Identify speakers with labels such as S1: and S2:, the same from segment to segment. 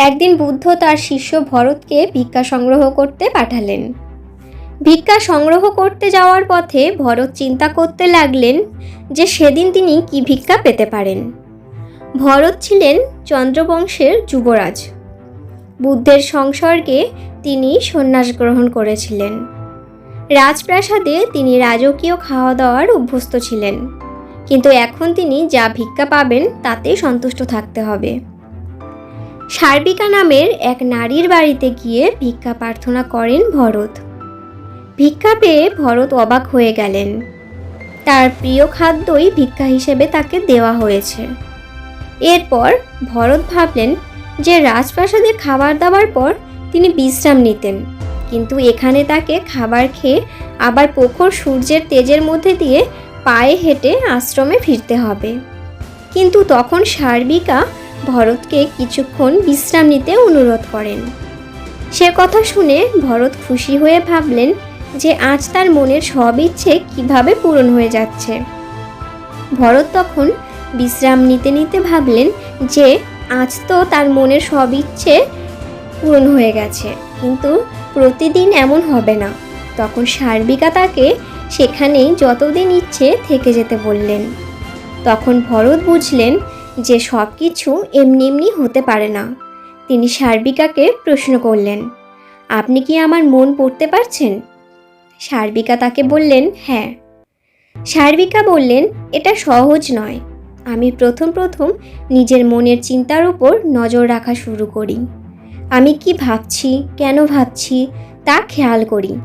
S1: একদিন বুদ্ধ তার শিষ্য ভরতকে ভিক্ষা সংগ্রহ করতে পাঠালেন। ভিক্ষা সংগ্রহ করতে যাওয়ার পথে ভরত চিন্তা করতে লাগলেন যে সেদিন তিনি কি ভিক্ষা পেতে পারেন। ভরত ছিলেন চন্দ্রবংশের যুবরাজ। বুদ্ধের সংসর্গে তিনি সন্ন্যাস গ্রহণ করেছিলেন। রাজপ্রাসাদে তিনি রাজকীয় খাওয়া দাওয়ার অভ্যস্ত ছিলেন। কিন্তু এখন তিনি যা ভিক্ষা পাবেন তাতে সন্তুষ্ট থাকতে হবে। সার্বিকা নামের এক নারীর বাড়িতে গিয়ে ভিক্ষা প্রার্থনা করেন ভরত। ভিক্ষা পেয়ে ভরত অবাক হয়ে গেলেন। তার প্রিয় খাদ্যই ভিক্ষা হিসেবে তাকে দেওয়া হয়েছে। এরপর ভরত ভাবলেন যে রাজপ্রাসাদে খাবার দাবার পর তিনি বিশ্রাম নিতেন। কিন্তু এখানে তাকে খাবার খেয়ে আবার প্রখর সূর্যের তেজের মধ্যে দিয়ে পায়ে হেঁটে আশ্রমে ফিরতে হবে। কিন্তু তখন সার্বিকা ভরতকে কিছুক্ষণ বিশ্রাম নিতে অনুরোধ করেন। সে কথা শুনে ভরত খুশি হয়ে ভাবলেন যে আজ তার মনের সব ইচ্ছে কীভাবে পূরণ হয়ে যাচ্ছে। ভরত তখন বিশ্রাম নিতে নিতে ভাবলেন যে আজ তো তার মনের সব ইচ্ছে পূরণ হয়ে গেছে, কিন্তু প্রতিদিন এমন হবে না। তখন সার্বিকা তাকে সেখানেই যতদিন ইচ্ছে থেকে যেতে বললেন। তখন ভরত বুঝলেন যে সব কিছু এমনি এমনি হতে পারে না। তিনি সার্বিকাকে প্রশ্ন করলেন, আপনি কি আমার মন পড়তে পারছেন? সার্বিকা তাকে বললেন হ্যাঁ। সার্বিকা বললেন, এটা সহজ নয়। আমি প্রথম প্রথম নিজের মনের চিন্তার উপর নজর রাখা শুরু করি। আমি কি ভাবছি, কেন ভাবছি, তা খেয়াল করি।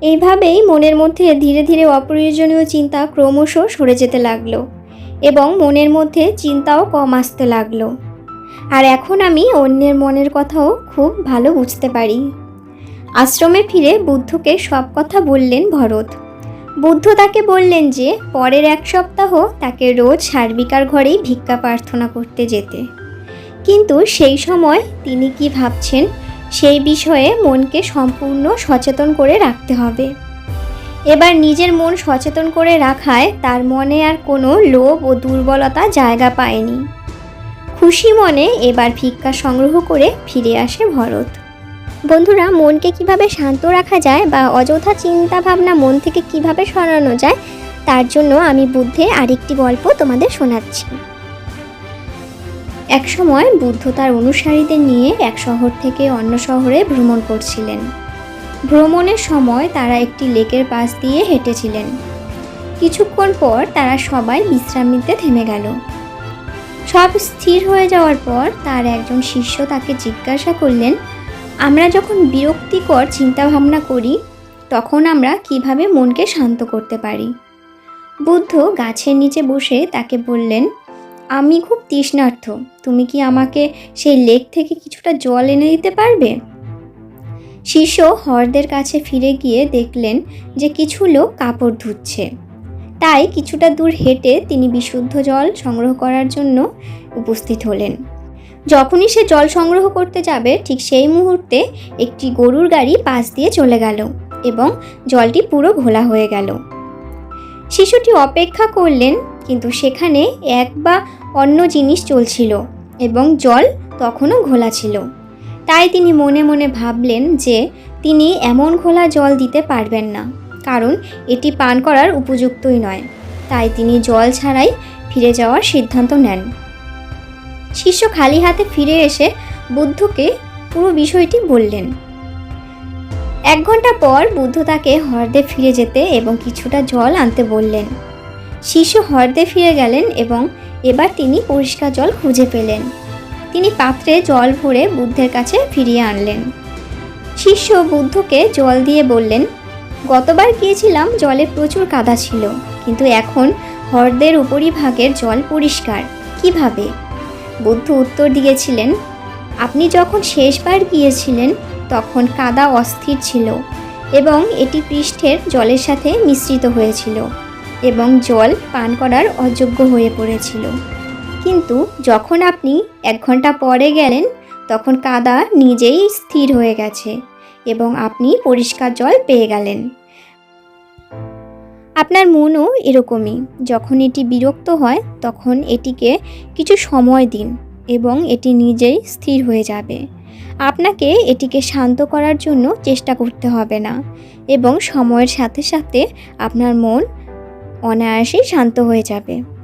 S1: এইভাবেই মনের মধ্যে ধীরে ধীরে অপ্রয়োজনীয় চিন্তা ক্রমশ সরে যেতে লাগল। এবং মনের মধ্যে চিন্তাও কম আসতে লাগল। আর এখন আমি অন্যের মনের কথাও খুব ভালো বুঝতে পারি। আশ্রমে ফিরে বুদ্ধকে সব কথা বললেন ভরত। বুদ্ধ তাকে বললেন যে, পরের এক সপ্তাহ তাকে রোজ সার্বিকার ঘরেই ভিক্ষা প্রার্থনা করতে যেতে। কিন্তু সেই সময় তিনি কি ভাবছেন, সেই বিষয়ে মনকে সম্পূর্ণ সচেতন করে রাখতে হবে। এবার নিজের মন সচেতন করে রাখায় তার মনে আর কোনো লোভ ও দুর্বলতা জায়গা পায়নি। খুশি মনে এবার ভিক্ষা সংগ্রহ করে ফিরে আসে ভরত। বন্ধুরা, মনকে কীভাবে শান্ত রাখা যায় বা অযথা চিন্তা ভাবনা মন থেকে কীভাবে সরানো যায়, তার জন্য আমি বুদ্ধের আরেকটি গল্প তোমাদের শোনাচ্ছি। একসময় বুদ্ধ তার অনুসারীদের নিয়ে এক শহর থেকে অন্য শহরে ভ্রমণ করছিলেন। ভ্রমণের সময় তারা একটি লেকের পাশ দিয়ে হেঁটেছিলেন। কিছুক্ষণ পর তারা সবাই বিশ্রাম নিতে থেমে গেল। সব স্থির হয়ে যাওয়ার পর তার একজন শিষ্য তাকে জিজ্ঞাসা করলেন, আমরা যখন বিরক্তিকর চিন্তাভাবনা করি, তখন আমরা কীভাবে মনকে শান্ত করতে পারি? বুদ্ধ গাছের নিচে বসে তাকে বললেন, আমি খুব তৃষ্ণার্থ। তুমি কি আমাকে সেই লেক থেকে কিছুটা জল এনে দিতে পারবে? শিষ্য হরদের কাছে ফিরে গিয়ে দেখলেন যে কিছু লোক কাপড় ধুচ্ছে। তাই কিছুটা দূর হেঁটে তিনি বিশুদ্ধ জল সংগ্রহ করার জন্য উপস্থিত হলেন। যখনই সে জল সংগ্রহ করতে যাবে, ঠিক সেই মুহূর্তে একটি গরুর গাড়ি পাশ দিয়ে চলে গেল এবং জলটি পুরো ঘোলা হয়ে গেল। শিশুটি অপেক্ষা করলেন, কিন্তু সেখানে এক বা অন্য জিনিস চলছিল এবং জল তখনও ঘোলা ছিল। তাই তিনি মনে মনে ভাবলেন যে তিনি এমন ঘোলা জল দিতে পারবেন না, কারণ এটি পান করার উপযুক্তই নয়। তাই তিনি জল ছাড়াই ফিরে যাওয়ার সিদ্ধান্ত নেন। শিষ্য খালি হাতে ফিরে এসে বুদ্ধকে পুরো বিষয়টি বললেন। এক ঘণ্টা পর বুদ্ধ তাকে হ্রদে ফিরে যেতে এবং কিছুটা জল আনতে বললেন। শিষ্য হ্রদে ফিরে গেলেন এবং এবার তিনি পরিষ্কার জল খুঁজে পেলেন। তিনি পাত্রে জল ভরে বুদ্ধের কাছে ফিরিয়ে আনলেন। শিষ্য বুদ্ধকে জল দিয়ে বললেন, গতবার গিয়েছিলাম, জলে প্রচুর কাদা ছিল, কিন্তু এখন হ্রদের উপরিভাগের জল পরিষ্কার। কীভাবে? বুদ্ধ উত্তর দিয়েছিলেন, আপনি যখন শেষবার গিয়েছিলেন, তখন কাদা অস্থির ছিল এবং এটি পৃষ্ঠের জলের সাথে মিশ্রিত হয়েছিল এবং জল পান করার অযোগ্য হয়ে পড়েছিল। কিন্তু যখন আপনি এক ঘণ্টা পরে গেলেন, তখন কাদা নিজেই স্থির হয়ে গেছে এবং আপনি পরিষ্কার জল পেয়ে গেলেন। আপনার মনও এরকমই। যখন এটি বিরক্ত হয়, তখন এটিকে কিছু সময় দিন এবং এটি নিজেই স্থির হয়ে যাবে। আপনাকে এটিকে শান্ত করার জন্য চেষ্টা করতে হবে না এবং সময়ের সাথে সাথে আপনার মন অনায়াসেই শান্ত হয়ে যাবে।